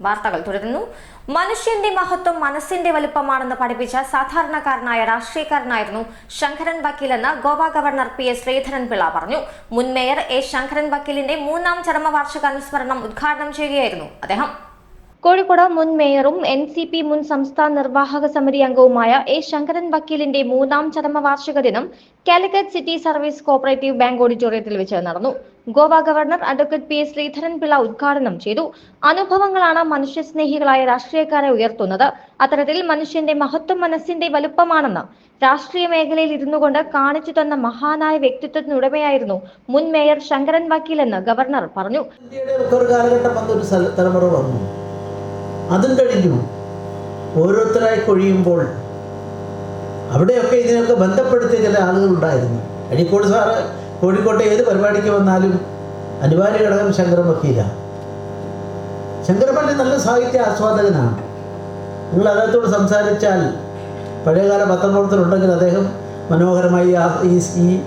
വാർത്തകൾ തുടരുന്നു. മനുഷ്യന്റെ മഹത്വം മനസ്സിന്റെ വലുപ്പമാണെന്ന് പഠിപ്പിച്ച സാധാരണക്കാരനായ രാഷ്ട്രീയക്കാരനായിരുന്നു Sankaran വക്കീലെന്ന് Goa governor P S Sreedharan Pillai പറഞ്ഞു. മുൻ മേയർ എ ശങ്കരൻ വക്കീലിന്റെ മൂന്നാം ചരമവാർഷിക അനുസ്മരണം ഉദ്ഘാടനം ചെയ്യുകയായിരുന്നു അദ്ദേഹം. കോഴിക്കോട് മുൻ മേയറും എൻ സി പി മുൻ സംസ്ഥാന നിർവാഹക സമിതി അംഗവുമായ എ ശങ്കരൻ വക്കീലിന്റെ മൂന്നാം ചരമവാർഷിക ദിനം Calicut city service cooperative bank ഓഡിറ്റോറിയത്തിൽ വെച്ച് നടന്നു. Goa governor advocate P Sreedharan Pillai ഉദ്ഘാടനം ചെയ്തു. അനുഭവങ്ങളാണ് മനുഷ്യസ്നേഹികളായ രാഷ്ട്രീയക്കാരെ ഉയർത്തുന്നത്. അത്തരത്തിൽ മനുഷ്യന്റെ മഹത്വം മനസ്സിന്റെ വലുപ്പമാണെന്ന് രാഷ്ട്രീയ മേഖലയിൽ ഇരുന്നു കൊണ്ട് കാണിച്ചു തന്ന മഹാനായ വ്യക്തിത്വത്തിനുടമയായിരുന്നു മുൻ മേയർ ശങ്കരൻ വക്കീലെന്ന് ഗവർണർ പറഞ്ഞു. അതും കഴിഞ്ഞു. ഓരോരുത്തരായി കൊഴിയുമ്പോൾ അവിടെയൊക്കെ ഇതിനൊക്കെ ബന്ധപ്പെടുത്തിയ ചില ആളുകളുണ്ടായിരുന്നു. അഴീക്കോട് സാറ് കോഴിക്കോട്ടെ ഏത് പരിപാടിക്ക് വന്നാലും അനിവാര്യ ഘടകം ശങ്കരൻ വക്കീല. ശങ്കരപ്പള്ളി നല്ല സാഹിത്യ ആസ്വാദകനാണ്. നിങ്ങൾ അദ്ദേഹത്തോട് സംസാരിച്ചാൽ പഴയകാല പത്രപ്രവർത്തനുണ്ടെങ്കിൽ അദ്ദേഹം മനോഹരമായി ഈ ഈ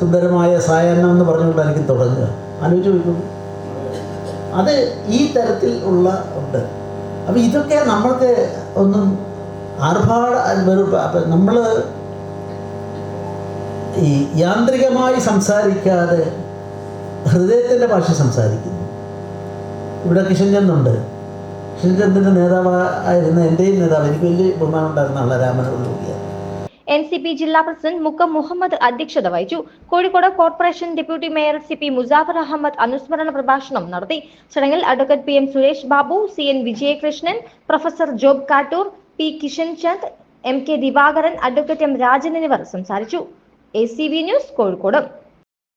സുന്ദരമായ സായാഹ്നം എന്ന് പറഞ്ഞുകൊണ്ട് എനിക്ക് തുടങ്ങുക. ആലോചിച്ച് അത് ഈ തരത്തിൽ ഉള്ള ഉണ്ട്. അപ്പം ഇതൊക്കെ നമ്മൾക്ക് ഒന്നും ആർഭാട നമ്മൾ ഈ യാന്ത്രികമായി സംസാരിക്കാതെ ഹൃദയത്തിന്റെ ഭാഷ സംസാരിക്കുന്നു. ഇവിടെ കിഷൻചന്ദുണ്ട്. കിഷൻചന്ദിന്റെ നേതാവായിരുന്ന എന്റെയും നേതാവ് എനിക്ക് വലിയ ബഹുമാനം ഉണ്ടായിരുന്ന ആളാണ് രാമനോടുകൂടിയാണ് എൻ സി പി ജില്ലാ പ്രസിഡന്റ് മുക്കം മുഹമ്മദ് അധ്യക്ഷത വഹിച്ചു. Kozhikode corporation deputy mayor C P Muzafar Ahammed അനുസ്മരണ പ്രഭാഷണം നടത്തി. ചടങ്ങിൽ advocate P M Suresh Babu C N Vijayakrishnan professor Job Kattoor P Kishan Chand M K Divakaran advocate M Rajan എന്നിവർ സംസാരിച്ചു. A C V news Kozhikode.